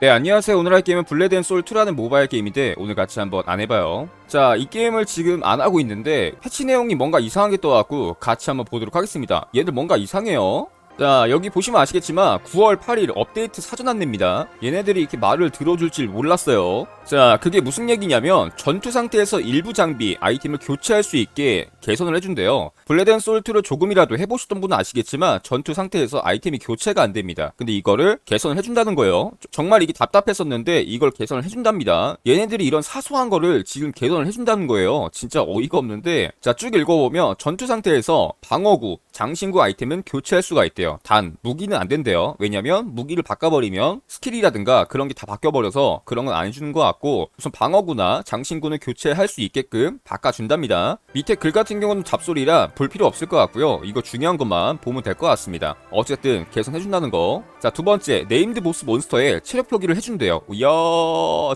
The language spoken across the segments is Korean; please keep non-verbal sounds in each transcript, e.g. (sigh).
네 안녕하세요. 오늘 할 게임은 블레드 앤 소울2라는 모바일 게임인데 오늘 같이 한번 안 해봐요. 자 이 게임을 지금 안 하고 있는데 패치 내용이 뭔가 이상하게 떠갖고 같이 한번 보도록 하겠습니다. 얘들 뭔가 이상해요. 자 여기 보시면 아시겠지만 9월 8일 업데이트 사전 안내입니다. 얘네들이 이렇게 말을 들어줄 줄 몰랐어요 자 그게 무슨 얘기냐면 전투 상태에서 일부 장비 아이템을 교체할 수 있게 개선을 해준대요. 앤 소울2를 조금이라도 해보셨던 분은 아시겠지만 전투 상태에서 아이템이 교체가 안 됩니다. 근데 이거를 개선을 해준다는 거예요. 정말 이게 답답했었는데 이걸 개선을 해준답니다. 얘네들이 이런 사소한 거를 지금 개선을 해준다는 거예요. 진짜 어이가 없는데. 자 쭉 읽어보면 전투 상태에서 방어구 장신구 아이템은 교체할 수가 있대요. 단 무기는 안 된대요. 왜냐면 무기를 바꿔버리면 스킬이라든가 그런 게 다 바뀌어버려서 그런 건 안 해주는 것 같고 우선 방어구나 장신구는 교체할 수 있게끔 바꿔준답니다. 밑에 글 같은 경우는 잡소리라 볼 필요 없을 것 같고요. 이거 중요한 것만 보면 될 것 같습니다. 어쨌든 개선해준다는 거 자 두 번째 네임드 보스 몬스터에 체력 표기를 해준대요. 이야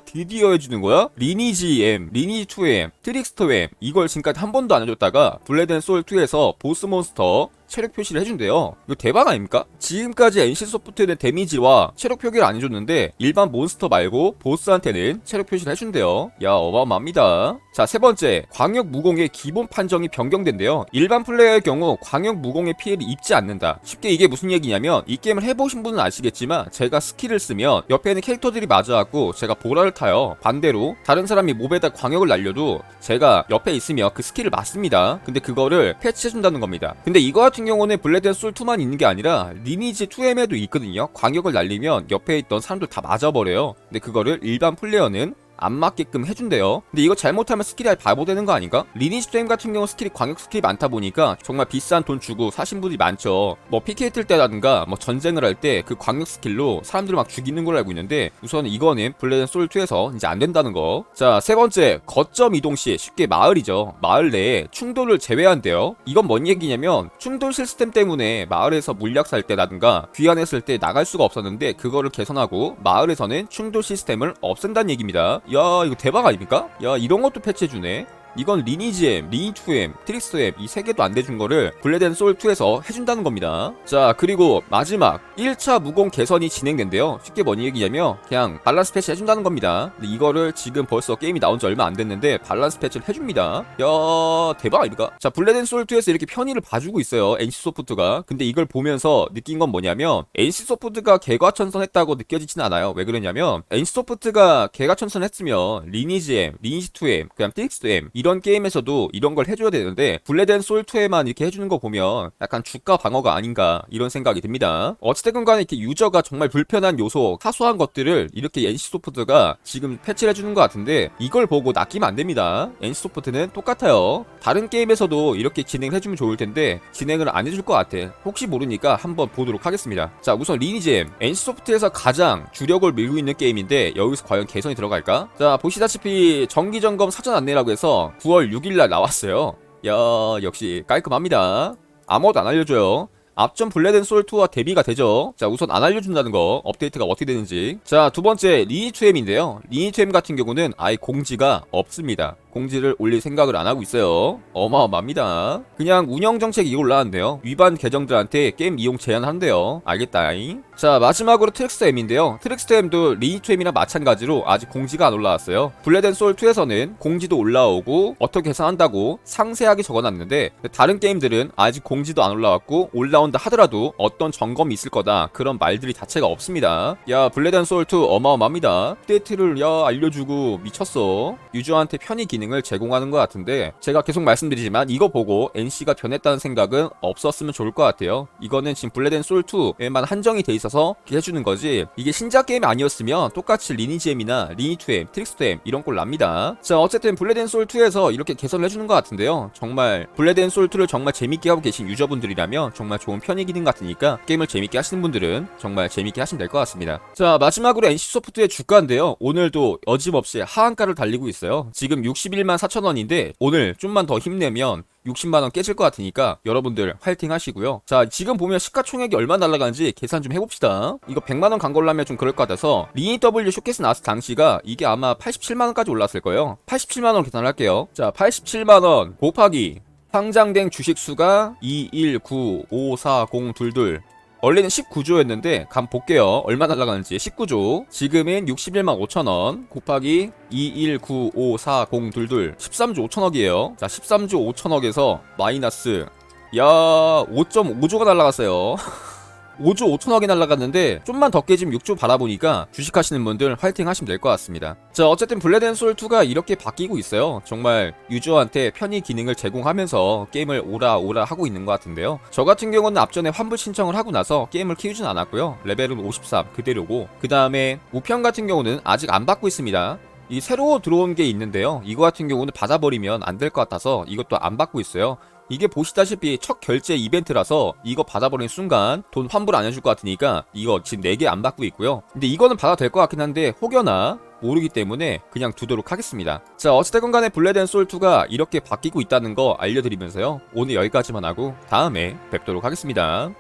드디어 해주는 거야? 리니지 M, 리니지 2M, 트릭스터 M. 이걸 지금까지 한 번도 안 해줬다가 블레드 앤 소울 2에서 보스 몬스터 체력 표시를 해준대요. 이거 대박 아닙니까? 지금까지 NC 소프트는 데미지와 체력 표기를 안 해줬는데 일반 몬스터 말고 보스한테는 체력 표시를 해준대요. 야 어마어마합니다. 자 세 번째 광역 무공의 기본 판정이 변경된대요. 일반 플레이어의 경우 광역 무공의 피해를 입지 않는다. 쉽게 이게 무슨 얘기냐면 이 게임을 해보신 분은 아시겠지만 제가 스킬을 쓰면 옆에 있는 캐릭터들이 맞아갖고 제가 보라를 타요. 반대로 다른 사람이 몹에다 광역을 날려도 제가 옆에 있으면 그 스킬을 맞습니다. 근데 그거를 패치해준다는 겁니다. 근데 이거 같은 경우는 블레드 앤 솔2만 있는 게 아니라 리니지 2M에도 있거든요. 광역을 날리면 옆에 있던 사람들 다 맞아버려요. 근데 그거를 일반 플레이어는 안 맞게끔 해준대요. 근데 이거 잘못하면 스킬이 아예 바보 되는 거 아닌가? 리니지 게임 같은 경우 스킬이 광역 스킬이 많다 보니까 정말 비싼 돈 주고 사신 분들이 많죠. 뭐 PK 뜰 때라든가 뭐 전쟁을 할 때 그 광역 스킬로 사람들을 막 죽이는 걸 알고 있는데 우선 이거는 블레드 솔 2에서 이제 안 된다는 거. 자, 세 번째 거점 이동 시 쉽게 마을이죠. 마을 내에 충돌을 제외한대요. 이건 뭔 얘기냐면 충돌 시스템 때문에 마을에서 물약 살 때라든가 귀환했을 때 나갈 수가 없었는데 그거를 개선하고 마을에서는 충돌 시스템을 없앤다는 얘기입니다. 야 이거 대박 아닙니까? 야 이런 것도 패치해주네 이건 리니지엠, 리니2M, 트릭스엠 이세 개도 안 돼준 거를 블레드 앤 소울 2에서 해준다는 겁니다. 자 그리고 마지막 1차 무공 개선이 진행된대요. 쉽게 뭔 얘기냐면 그냥 밸런스 패치 해준다는 겁니다. 근데 이거를 지금 벌써 게임이 나온 지 얼마 안 됐는데 밸런스 패치를 해줍니다. 야 대박 아닙니까? 자 블레드 앤 소울 2에서 이렇게 편의를 봐주고 있어요. NC소프트가. 근데 이걸 보면서 느낀 건 뭐냐면 NC소프트가 개과천선했다고 느껴지진 않아요. 왜 그러냐면 NC소프트가 개과천선했으면 리니지엠, 리니지2M, 그냥 트릭스엠 이런 게임에서도 이런 걸 해줘야 되는데 앤 소울2에만 이렇게 해주는 거 보면 약간 주가 방어가 아닌가 이런 생각이 듭니다. 어찌됐건 간에 이렇게 유저가 정말 불편한 요소, 사소한 것들을 이렇게 NC소프트가 지금 패치를 해주는 것 같은데 이걸 보고 낚이면 안 됩니다. NC소프트는 똑같아요. 다른 게임에서도 이렇게 진행을 해주면 좋을 텐데 진행을 안 해줄 것 같아. 혹시 모르니까 한번 보도록 하겠습니다. 자 우선 리니지엠 NC소프트에서 가장 주력을 밀고 있는 게임인데 여기서 과연 개선이 들어갈까? 자 보시다시피 정기점검 사전 안내라고 해서 9월 6일날 나왔어요. 야 역시 깔끔합니다. 아무것도 안 알려줘요. 앞전 블레드 앤 소울2와 대비가 되죠. 자, 우선 안 알려준다는 거, 업데이트가 어떻게 되는지. 자, 두 번째, 리니2M인데요. 리니2M 같은 경우는 아예 공지가 없습니다. 공지를 올릴 생각을 안 하고 있어요. 어마어마합니다. 그냥 운영 정책이 이거 올라왔는데요. 위반 계정들한테 게임 이용 제한한대요. 알겠다잉. 자, 마지막으로 트랙스터M인데요. 트랙스터M도 리니2M이랑 마찬가지로 아직 공지가 안 올라왔어요. 블레드 앤 소울2에서는 공지도 올라오고 어떻게 계산한다고 상세하게 적어놨는데 다른 게임들은 아직 공지도 안 올라왔고 올라온다 하더라도 어떤 점검이 있을 거다 그런 말들이 자체가 없습니다. 야, 블레드 앤 소울2 어마어마합니다. 업데이트를 야 알려주고 미쳤어. 유저한테 편의 기능 기능을 제공하는 것 같은데 제가 계속 말씀드리지만 이거 보고 NC가 변했다는 생각은 없었으면 좋을 것 같아요. 이거는 지금 블레드 앤 소울2에만 한정이 돼 있어서 해주는 거지 이게 신작 게임 아니었으면 똑같이 리니지엠이나 리니2M, 트릭스트M 이런 꼴 납니다. 자 어쨌든 블레드 앤 소울2에서 이렇게 개선을 해주는 것 같은데요. 정말 블레드 앤 소울2를 정말 재밌게 하고 계신 유저분들이라면 정말 좋은 편의 기능 같으니까 게임을 재밌게 하시는 분들은 정말 재밌게 하시면 될 것 같습니다. 자 마지막으로 NC소프트의 주가인데요. 오늘도 어김없이 하한가를 달리고 있어요. 지금 60 11만 4천원인데 오늘 좀만 더 힘내면 60만원 깨질 것 같으니까 여러분들 화이팅 하시고요. 자, 지금 보면 시가총액이 얼마 날라가는지 계산 좀 해봅시다. 이거 100만원 간 걸로 하면 좀 그럴 것 같아서 리니 W 쇼케이스 나왔을 당시가 이게 아마 87만원까지 올랐을 거예요. 87만원 계산을 할게요. 자, 87만원 곱하기 상장된 주식 수가 21954022 원래는 19조였는데 감 볼게요. 얼마 날라가는지. 19조. 지금은 61만 5천원. 곱하기 219540222 13조 5천억이에요. 자 13조 5천억에서 마이너스. 야 5.5조가 날라갔어요 (laughs) 5조 5천억이 날라갔는데 좀만 더 깨지면 6조 바라보니까 주식하시는 분들 화이팅 하시면 될 것 같습니다. 자 어쨌든 블레드앤솔2가 이렇게 바뀌고 있어요. 정말 유저한테 편의 기능을 제공하면서 게임을 오라 오라 하고 있는 것 같은데요. 저 같은 경우는 앞전에 환불 신청을 하고 나서 게임을 키우진 않았고요. 레벨은 53 그대로고 그 다음에 우편 같은 경우는 아직 안 받고 있습니다. 이 새로 들어온 게 있는데요. 이거 같은 경우는 받아버리면 안 될 것 같아서 이것도 안 받고 있어요. 이게 보시다시피 첫 결제 이벤트라서 이거 받아버리는 순간 돈 환불 안 해줄 것 같으니까 이거 지금 4개 안 받고 있고요. 근데 이거는 받아도 될것 같긴 한데 혹여나 모르기 때문에 그냥 두도록 하겠습니다. 자 어찌됐건 간에 블레드 솔2가 이렇게 바뀌고 있다는 거 알려드리면서요. 오늘 여기까지만 하고 다음에 뵙도록 하겠습니다.